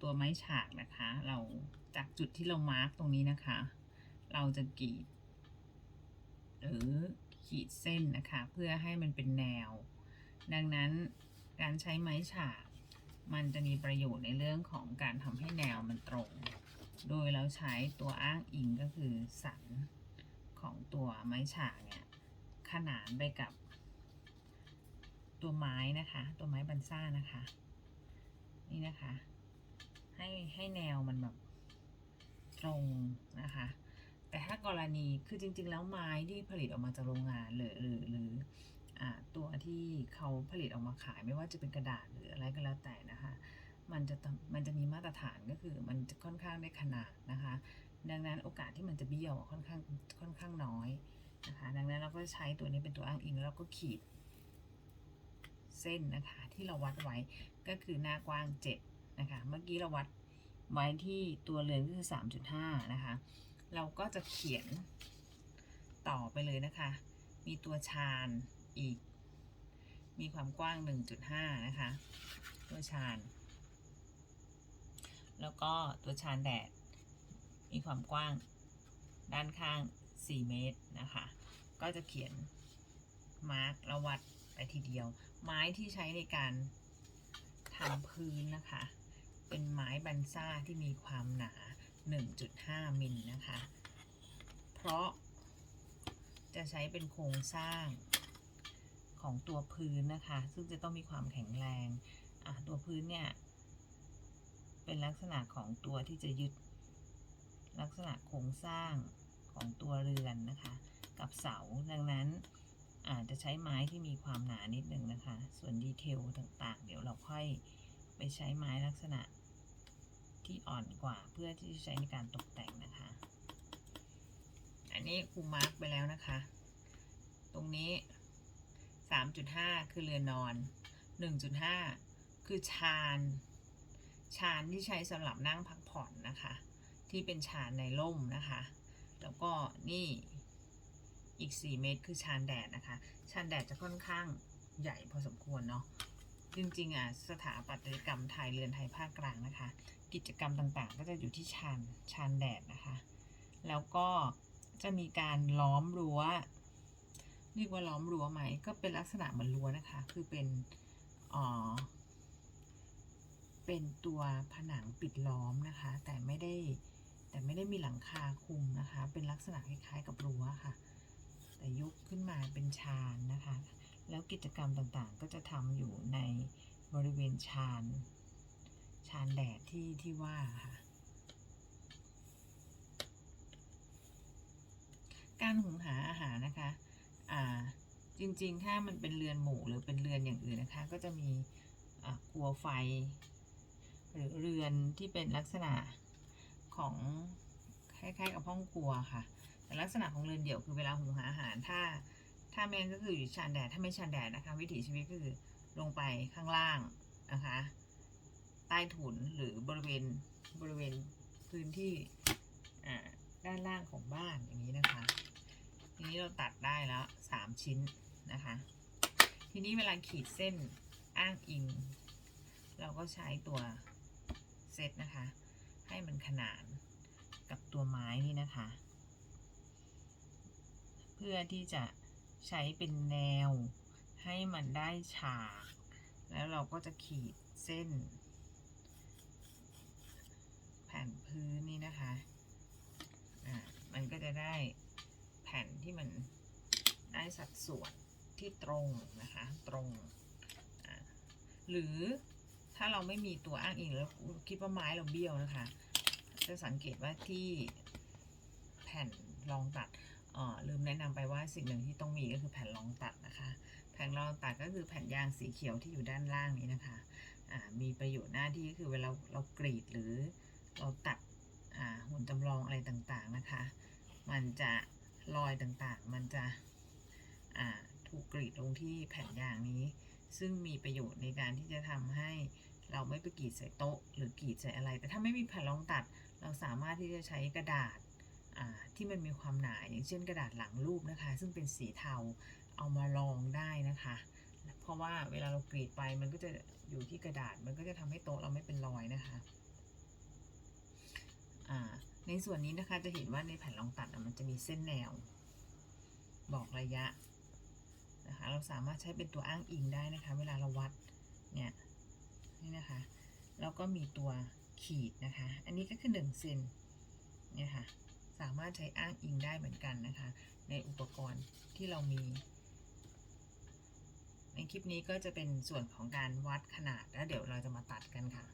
ตัวไม้ฉากนะคะ เราจากจุดที่เรามาร์กตรงนี้นะคะ เราจะกรีดหรือขีดเส้นนะคะ เพื่อให้มันเป็นแนว ดังนั้นการใช้ไม้ฉาก มันจะมีประโยชน์ในเรื่องของการทำให้แนวมันตรง โดยเราใช้ตัวอ้างอิงก็คือสันของตัวไม้ฉากเนี่ยขนานไปกับ ตัวไม้นะคะ ตัวไม้บันซ่านะคะ นี่นะคะ ให้ให้แนวมันแบบตรงนะคะ แต่ถ้ากรณีคือจริง ๆ แล้วไม้ที่ผลิตออกมาจากโรงงานหรือหรือหรืออตัวที่เขาผลิตออกมาขายไม่ว่าจะเป็นกระดาษหรืออะไรก็แล้วแต่นะคะ มันจะมันจะมีมาตรฐานก็คือมันจะค่อนข้างได้ขนาดนะคะ ดังนั้นโอกาสที่มันจะเบี้ยวค่อนข้างค่อนข้างน้อยนะคะ ดังนั้นเราก็ใช้ตัวนี้เป็นตัวอ้างอิงแล้วเราก็ขีดเส้นนะคะที่เราวัดไว้ก็คือหน้ากว้าง 7 นะคะ เมื่อกี้เราวัดไว้ที่ตัวเรือนก็คือ 3.5 นะคะ เราก็จะเขียนต่อไปเลยนะคะ มีตัวชานอีก มีความกว้าง 1.5 นะคะ ตัวชาน แล้วก็ตัวชานแดด มีความกว้างด้านข้าง 4 เมตรนะคะ ก็จะเขียนมาร์กล้ววัดไปทีเดียว ไม้ที่ใช้ในการทำพื้นนะคะ เป็นไม้บันซ่าที่มีความหนา 1.5 มิลนะคะ เพราะจะใช้เป็นโครงสร้างของตัวพื้นนะคะ ซึ่งจะต้องมีความแข็งแรงอะตัวพื้นเนี่ย เป็นลักษณะของตัวที่จะยึด ลักษณะโครงสร้างของตัวเรือนนะคะ กับเสาดังนั้นอาจจะใช้ไม้ที่มีความหนานิดนึงนะคะ ส่วนดีเทลต่างๆ เดี๋ยวเราค่อยไปใช้ไม้ลักษณะ อ่อนกว่าเพื่อที่จะใช้ในการตกแต่งนะคะ อันนี้ครูมาร์กไปแล้วนะคะ ตรงนี้ 3.5 คือเรือนนอน 1.5 คือชานชานที่ใช้สำหรับนั่งพักผ่อนนะคะ ที่เป็นชานในร่มนะคะ แล้วก็นี่อีก 4 เมตรคือชานแดดนะคะ ชานแดดจะค่อนข้างใหญ่พอสมควรเนาะ จริงๆอะสถาปัตยกรรมไทยเรือนไทยภาคกลางนะคะ กิจกรรมต่างๆ ก็จะอยู่ที่ชานชานแดดนะคะ แล้วก็จะมีการล้อมรั้วเรียกว่าล้อมรั้วไหมก็เป็นลักษณะเหมือนรั้วนะคะ คือเป็นอ๋อเป็นตัวผนังปิดล้อมนะคะ แต่ไม่ได้แต่ไม่ได้มีหลังคาคลุมนะคะ เป็นลักษณะคล้ายๆกับรั้วค่ะ แต่ยกขึ้นมาเป็นชานนะคะ แล้วกิจกรรมต่างๆ ก็จะทำอยู่ในบริเวณชานชานแดดที่ที่ว่าค่ะ การหุงหาอาหารนะคะ อ่า จริงๆ ถ้ามันเป็นเรือนหมู่หรือเป็นเรือนอย่างอื่นนะคะ ก็จะมีอ่าครัวไฟ หรือเรือนที่เป็นลักษณะของคล้ายๆกับห้องครัวค่ะ แต่ลักษณะของเรือนเดี่ยวคือเวลาหุงหาอาหารถ้า ถ้าแมนก็คืออยู่ชานแดด ถ้าไม่ชานแดดนะคะ วิถีชีวิตก็คือลงไปข้างล่างนะคะ ใต้ถุนหรือบริเวณบริเวณพื้นที่ด้านล่างของบ้านอย่างนี้นะคะ ทีนี้เราตัดได้แล้วสามชิ้นนะคะ ทีนี้เวลาขีดเส้นอ้างอิง เราก็ใช้ตัวเซตนะคะ ให้มันขนานกับตัวไม้นี่นะคะ เพื่อที่จะ ใช้เป็นแนว ให้มันได้ฉาก แล้วเราก็จะขีดเส้น แผ่นพื้นนี่นะคะอ่ามันก็จะได้แผ่นที่มันได้สัดส่วนที่ตรงนะคะตรง หรือถ้าเราไม่มีตัวอ้างอิงแล้วคิดว่าไม้เราเบี้ยวนะคะ จะสังเกตว่าที่แผ่นรองตัด ลืมแนะนำไปว่าสิ่งหนึ่งที่ต้องมีก็คือแผ่นรองตัดนะคะ แผ่นรองตัดก็คือแผ่นยางสีเขียวที่อยู่ด้านล่างนี้นะคะมีประโยชน์หน้าที่ก็คือเวลาเรากรีดหรือเราตัดหุ่นจำลองอะไรต่างๆนะคะ มันจะรอยต่างๆ มันจะถูกกรีดลงที่แผ่นยางนี้ ซึ่งมีประโยชน์ในการที่จะทำให้เราไม่ไปกรีดใส่โต๊ะ หรือกรีดใส่อะไร แต่ถ้าไม่มีแผ่นรองตัด เราสามารถที่จะใช้กระดาษ ที่มันมีความหนาอย่างเช่นกระดาษหลังรูปนะคะ ซึ่งเป็นสีเทาเอามารองได้นะคะ เพราะว่าเวลาเรากรีดไปมันก็จะอยู่ที่กระดาษมันก็จะทำให้โต๊ะเราไม่เป็นรอยนะคะในส่วนนี้นะคะจะเห็นว่าในแผ่นรองตัดมันจะมีเส้นแนว บอกระยะนะคะเราสามารถใช้เป็นตัวอ้างอิงได้นะคะ เวลาเราวัดเนี่ยนี่นะคะแล้วก็มีตัวขีดนะคะ อันนี้ก็คือ1เซนเนี่ยค่ะ สามารถใช้อ้างอิงได้เหมือนกันนะคะ ในอุปกรณ์ที่เรามี ในคลิปนี้ก็จะเป็นส่วนของการวัดขนาด แล้วเดี๋ยวเราจะมาตัดกันค่ะ